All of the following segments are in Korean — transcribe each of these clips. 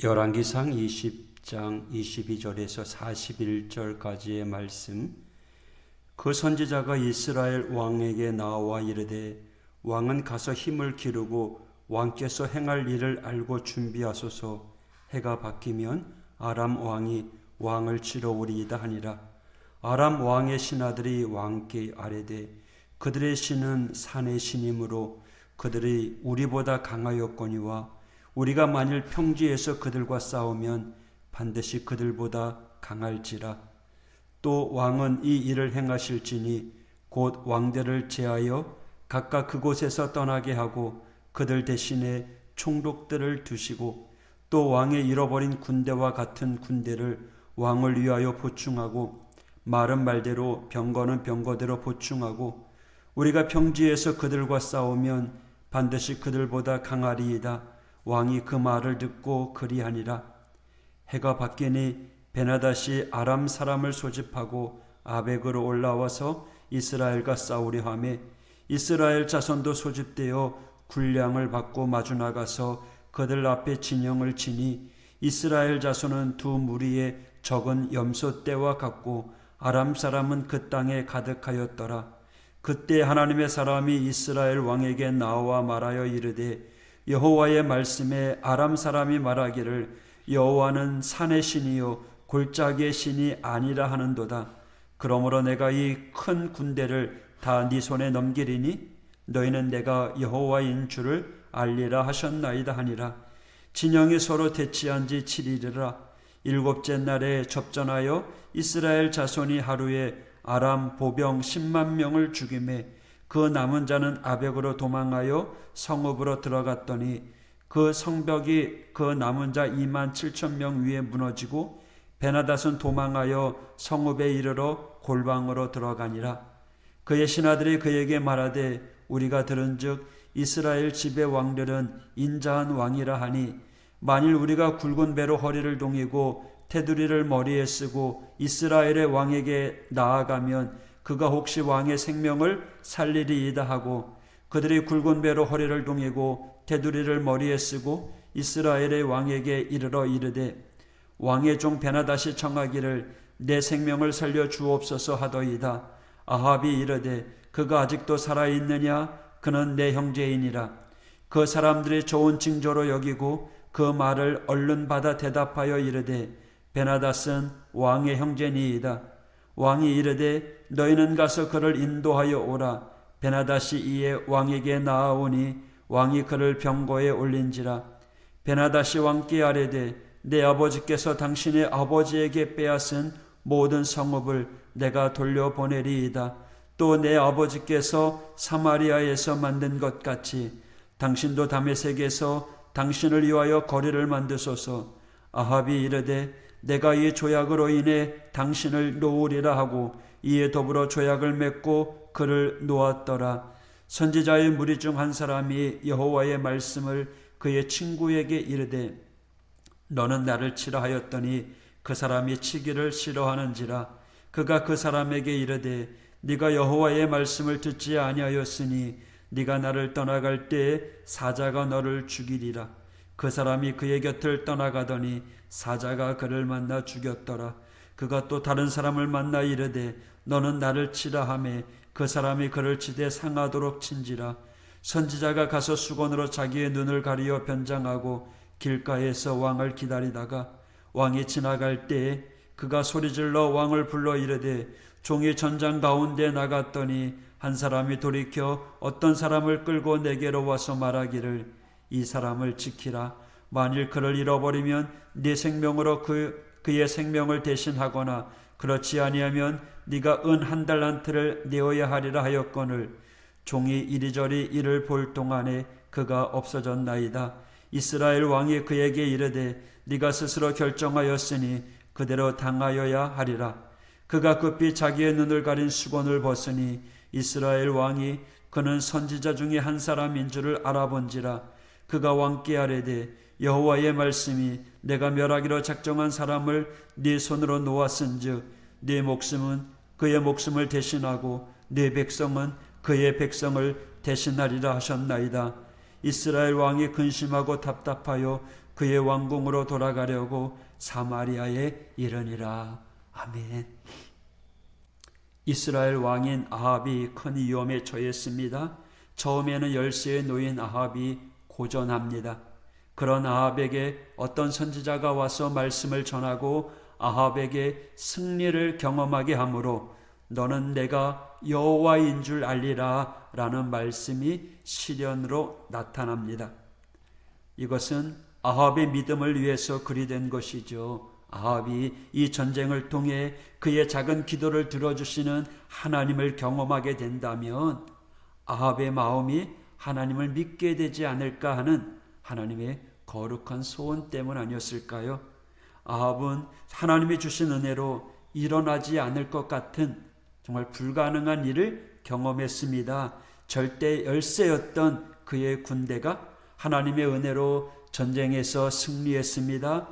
열왕기상 20장 22절에서 41절까지의 말씀. 그 선지자가 이스라엘 왕에게 나와 이르되 왕은 가서 힘을 기르고 왕께서 행할 일을 알고 준비하소서. 해가 바뀌면 아람 왕이 왕을 치러 오리이다 하니라. 아람 왕의 신하들이 왕께 아뢰되 그들의 신은 산의 신이므로 그들이 우리보다 강하였거니와 우리가 만일 평지에서 그들과 싸우면 반드시 그들보다 강할지라 또 왕은 이 일을 행하실지니 곧 왕들을 제하여 각각 그곳에서 떠나게 하고 그들 대신에 총독들을 두시고 또 왕의 잃어버린 군대와 같은 군대를 왕을 위하여 보충하고 말은 말대로 병거는 병거대로 보충하고 우리가 평지에서 그들과 싸우면 반드시 그들보다 강하리이다. 왕이 그 말을 듣고 그리하니라. 해가 바뀌니 베나다시 아람 사람을 소집하고 아벡으로 올라와서 이스라엘과 싸우려 하매 이스라엘 자손도 소집되어 군량을 받고 마주 나가서 그들 앞에 진영을 치니 이스라엘 자손은 두 무리의 적은 염소 떼와 같고 아람 사람은 그 땅에 가득하였더라. 그때 하나님의 사람이 이스라엘 왕에게 나와 말하여 이르되 여호와의 말씀에 아람 사람이 말하기를 여호와는 산의 신이요 골짜기의 신이 아니라 하는도다. 그러므로 내가 이 큰 군대를 다 네 손에 넘기리니 너희는 내가 여호와인 줄을 알리라 하셨나이다 하니라. 진영이 서로 대치한 지 7일이라 일곱째 날에 접전하여 이스라엘 자손이 하루에 아람 보병 10만 명을 죽임에 그 남은 자는 아벡으로 도망하여 성읍으로 들어갔더니 그 성벽이 그 남은 자 2만 7천 명 위에 무너지고 베나닷은 도망하여 성읍에 이르러 골방으로 들어가니라. 그의 신하들이 그에게 말하되 우리가 들은즉 이스라엘 집의 왕들은 인자한 왕이라 하니 만일 우리가 굵은 배로 허리를 동이고 테두리를 머리에 쓰고 이스라엘의 왕에게 나아가면 그가 혹시 왕의 생명을 살리리이다 하고 그들이 굵은 배로 허리를 동이고 테두리를 머리에 쓰고 이스라엘의 왕에게 이르러 이르되 왕의 종 베나다시 청하기를 내 생명을 살려 주옵소서 하더이다. 아합이 이르되 그가 아직도 살아 있느냐? 그는 내 형제이니라. 그 사람들이 좋은 징조로 여기고 그 말을 얼른 받아 대답하여 이르되 베나닷은 왕의 형제니이다. 왕이 이르되 너희는 가서 그를 인도하여 오라. 베나닷이 이에 왕에게 나아오니 왕이 그를 병거에 올린지라. 베나닷이 왕께 아뢰되 내 아버지께서 당신의 아버지에게 빼앗은 모든 성읍을 내가 돌려보내리이다. 또 내 아버지께서 사마리아에서 만든 것 같이 당신도 다메섹에서 당신을 위하여 거리를 만드소서. 아합이 이르되 내가 이 조약으로 인해 당신을 놓으리라 하고 이에 더불어 조약을 맺고 그를 놓았더라. 선지자의 무리 중 한 사람이 여호와의 말씀을 그의 친구에게 이르되 너는 나를 치라 하였더니 그 사람이 치기를 싫어하는지라 그가 그 사람에게 이르되 네가 여호와의 말씀을 듣지 아니하였으니 네가 나를 떠나갈 때에 사자가 너를 죽이리라 그 사람이 그의 곁을 떠나가더니 사자가 그를 만나 죽였더라. 그가 또 다른 사람을 만나 이르되 너는 나를 치라 하매 그 사람이 그를 치되 상하도록 친지라. 선지자가 가서 수건으로 자기의 눈을 가리어 변장하고 길가에서 왕을 기다리다가 왕이 지나갈 때에 그가 소리질러 왕을 불러 이르되 종이 전장 가운데 나갔더니 한 사람이 돌이켜 어떤 사람을 끌고 내게로 와서 말하기를 이 사람을 지키라 만일 그를 잃어버리면 네 생명으로 그 그의 생명을 대신하거나 그렇지 아니하면 네가 은 한 달란트를 내어야 하리라 하였거늘 종이 이리저리 이를 볼 동안에 그가 없어졌나이다. 이스라엘 왕이 그에게 이르되 네가 스스로 결정하였으니 그대로 당하여야 하리라. 그가 급히 자기의 눈을 가린 수건을 벗으니 이스라엘 왕이 그는 선지자 중에 한 사람인 줄을 알아본지라 그가 왕께 아뢰되 여호와의 말씀이 내가 멸하기로 작정한 사람을 네 손으로 놓았은즉 네 목숨은 그의 목숨을 대신하고 네 백성은 그의 백성을 대신하리라 하셨나이다. 이스라엘 왕이 근심하고 답답하여 그의 왕궁으로 돌아가려고 사마리아에 이르니라. 아멘. 이스라엘 왕인 아합이 큰 위험에 처했습니다. 처음에는 열세에 놓인 아합이 고전합니다. 그런 아합에게 어떤 선지자가 와서 말씀을 전하고 아합에게 승리를 경험하게 하므로 너는 내가 여호와인 줄 알리라 라는 말씀이 시련으로 나타납니다. 이것은 아합의 믿음을 위해서 그리 된 것이죠. 아합이 이 전쟁을 통해 그의 작은 기도를 들어주시는 하나님을 경험하게 된다면 아합의 마음이 하나님을 믿게 되지 않을까 하는 하나님의 거룩한 소원 때문 아니었을까요? 아합은 하나님이 주신 은혜로 일어나지 않을 것 같은 정말 불가능한 일을 경험했습니다. 절대 열세였던 그의 군대가 하나님의 은혜로 전쟁에서 승리했습니다.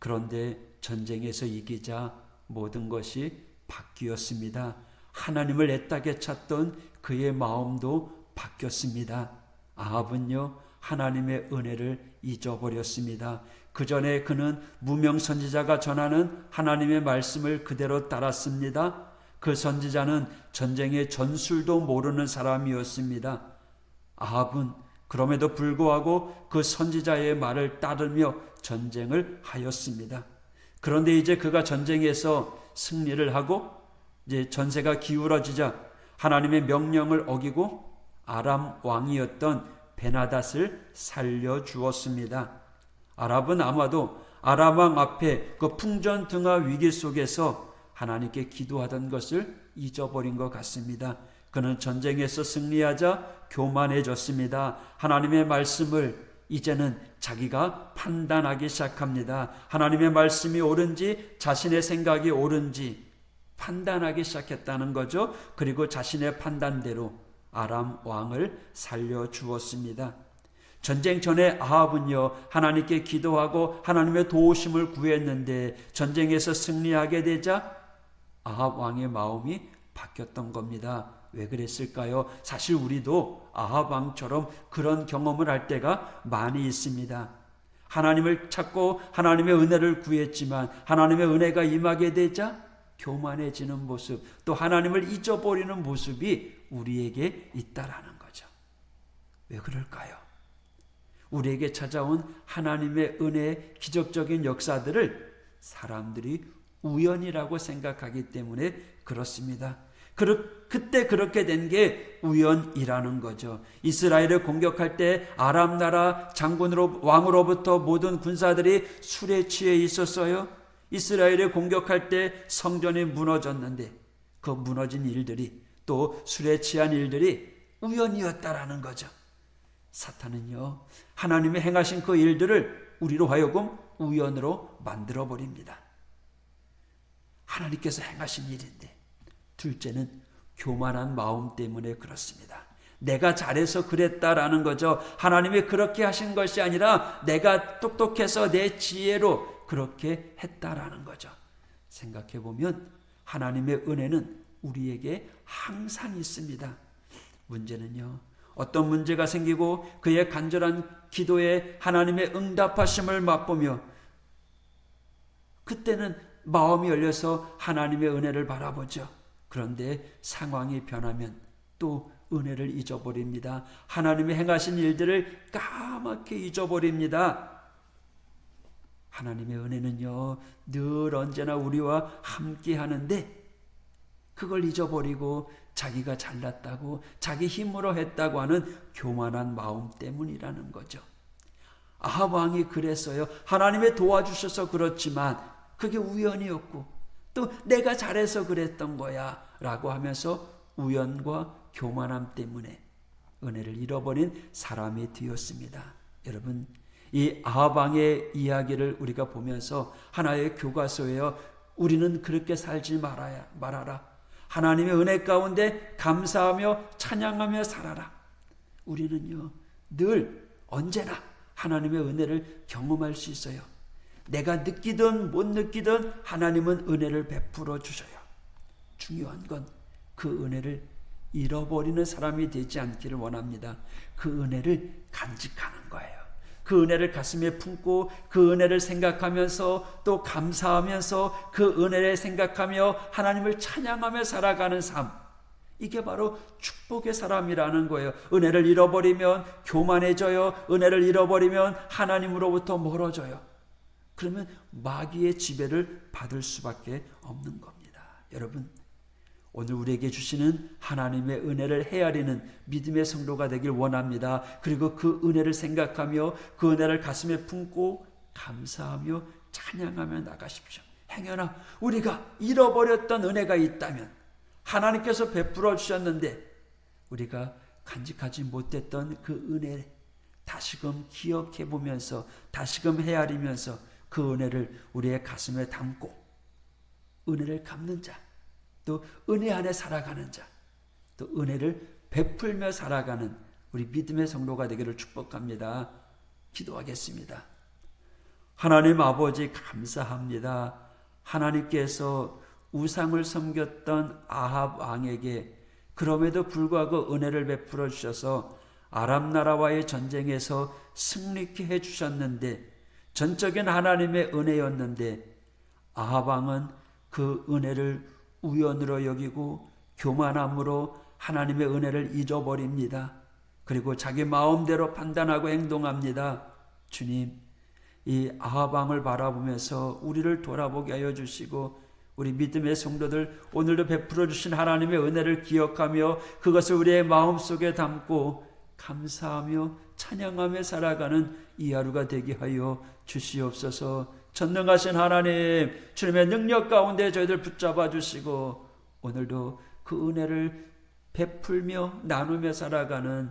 그런데 전쟁에서 이기자 모든 것이 바뀌었습니다. 하나님을 애타게 찾던 그의 마음도 바뀌었습니다. 아합은요, 하나님의 은혜를 잊어버렸습니다. 그 전에 그는 무명 선지자가 전하는 하나님의 말씀을 그대로 따랐습니다. 그 선지자는 전쟁의 전술도 모르는 사람이었습니다. 아합은 그럼에도 불구하고 그 선지자의 말을 따르며 전쟁을 하였습니다. 그런데 이제 그가 전쟁에서 승리를 하고 이제 전세가 기울어지자 하나님의 명령을 어기고 아람 왕이었던 베나닷을 살려 주었습니다. 아랍은 아마도 아람 왕 앞에 그 풍전등화 위기 속에서 하나님께 기도하던 것을 잊어버린 것 같습니다. 그는 전쟁에서 승리하자 교만해졌습니다. 하나님의 말씀을 이제는 자기가 판단하기 시작합니다. 하나님의 말씀이 옳은지 자신의 생각이 옳은지 판단하기 시작했다는 거죠. 그리고 자신의 판단대로 아람 왕을 살려 주었습니다. 전쟁 전에 아합은요 하나님께 기도하고 하나님의 도우심을 구했는데 전쟁에서 승리하게 되자 아합 왕의 마음이 바뀌었던 겁니다. 왜 그랬을까요? 사실 우리도 아합 왕처럼 그런 경험을 할 때가 많이 있습니다. 하나님을 찾고 하나님의 은혜를 구했지만 하나님의 은혜가 임하게 되자 교만해지는 모습, 또 하나님을 잊어버리는 모습이 우리에게 있다라는 거죠. 왜 그럴까요? 우리에게 찾아온 하나님의 은혜의 기적적인 역사들을 사람들이 우연이라고 생각하기 때문에 그렇습니다. 그, 그때 그렇게 된 게 우연이라는 거죠. 이스라엘을 공격할 때 아람 나라 장군으로 왕으로부터 모든 군사들이 술에 취해 있었어요. 이스라엘을 공격할 때 성전이 무너졌는데 그 무너진 일들이 또 술에 취한 일들이 우연이었다라는 거죠. 사탄은요, 하나님의 행하신 그 일들을 우리로 하여금 우연으로 만들어 버립니다. 하나님께서 행하신 일인데, 둘째는 교만한 마음 때문에 그렇습니다. 내가 잘해서 그랬다라는 거죠. 하나님이 그렇게 하신 것이 아니라 내가 똑똑해서 내 지혜로 그렇게 했다라는 거죠. 생각해 보면 하나님의 은혜는 우리에게 항상 있습니다. 문제는요. 어떤 문제가 생기고 그의 간절한 기도에 하나님의 응답하심을 맛보며 그때는 마음이 열려서 하나님의 은혜를 바라보죠. 그런데 상황이 변하면 또 은혜를 잊어버립니다. 하나님의 행하신 일들을 까맣게 잊어버립니다. 하나님의 은혜는요, 늘 언제나 우리와 함께 하는데, 그걸 잊어버리고 자기가 잘났다고, 자기 힘으로 했다고 하는 교만한 마음 때문이라는 거죠. 아합 왕이 그랬어요. 하나님의 도와주셔서 그렇지만, 그게 우연이었고, 또 내가 잘해서 그랬던 거야. 라고 하면서 우연과 교만함 때문에 은혜를 잃어버린 사람이 되었습니다. 여러분, 이 아방의 이야기를 우리가 보면서 하나의 교과서예요. 우리는 그렇게 살지 말아야 말아라. 하나님의 은혜 가운데 감사하며 찬양하며 살아라. 우리는요 늘 언제나 하나님의 은혜를 경험할 수 있어요. 내가 느끼든 못 느끼든 하나님은 은혜를 베풀어 주셔요. 중요한 건 그 은혜를 잃어버리는 사람이 되지 않기를 원합니다. 그 은혜를 간직하는 거예요. 그 은혜를 가슴에 품고 그 은혜를 생각하면서 또 감사하면서 그 은혜를 생각하며 하나님을 찬양하며 살아가는 삶. 이게 바로 축복의 사람이라는 거예요. 은혜를 잃어버리면 교만해져요. 은혜를 잃어버리면 하나님으로부터 멀어져요. 그러면 마귀의 지배를 받을 수밖에 없는 겁니다. 여러분, 오늘 우리에게 주시는 하나님의 은혜를 헤아리는 믿음의 성도가 되길 원합니다. 그리고 그 은혜를 생각하며 그 은혜를 가슴에 품고 감사하며 찬양하며 나가십시오. 행여나 우리가 잃어버렸던 은혜가 있다면 하나님께서 베풀어 주셨는데 우리가 간직하지 못했던 그 은혜 다시금 기억해 보면서 다시금 헤아리면서 그 은혜를 우리의 가슴에 담고 은혜를 갚는 자, 또 은혜 안에 살아가는 자, 또 은혜를 베풀며 살아가는 우리 믿음의 성도가 되기를 축복합니다. 기도하겠습니다. 하나님 아버지 감사합니다. 하나님께서 우상을 섬겼던 아합 왕에게 그럼에도 불구하고 은혜를 베풀어 주셔서 아람 나라와의 전쟁에서 승리케 해 주셨는데 전적인 하나님의 은혜였는데 아합 왕은 그 은혜를 우연으로 여기고 교만함으로 하나님의 은혜를 잊어버립니다. 그리고 자기 마음대로 판단하고 행동합니다. 주님, 이 아합 왕을 바라보면서 우리를 돌아보게 하여 주시고 우리 믿음의 성도들 오늘도 베풀어 주신 하나님의 은혜를 기억하며 그것을 우리의 마음속에 담고 감사하며 찬양하며 살아가는 이 하루가 되게 하여 주시옵소서. 전능하신 하나님, 주님의 능력 가운데 저희들 붙잡아 주시고 오늘도 그 은혜를 베풀며 나누며 살아가는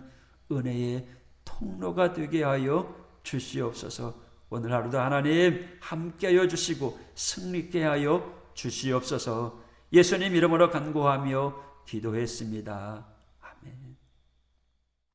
은혜의 통로가 되게 하여 주시옵소서. 오늘 하루도 하나님 함께하여 주시고 승리케 하여 주시옵소서. 예수님 이름으로 간구하며 기도했습니다.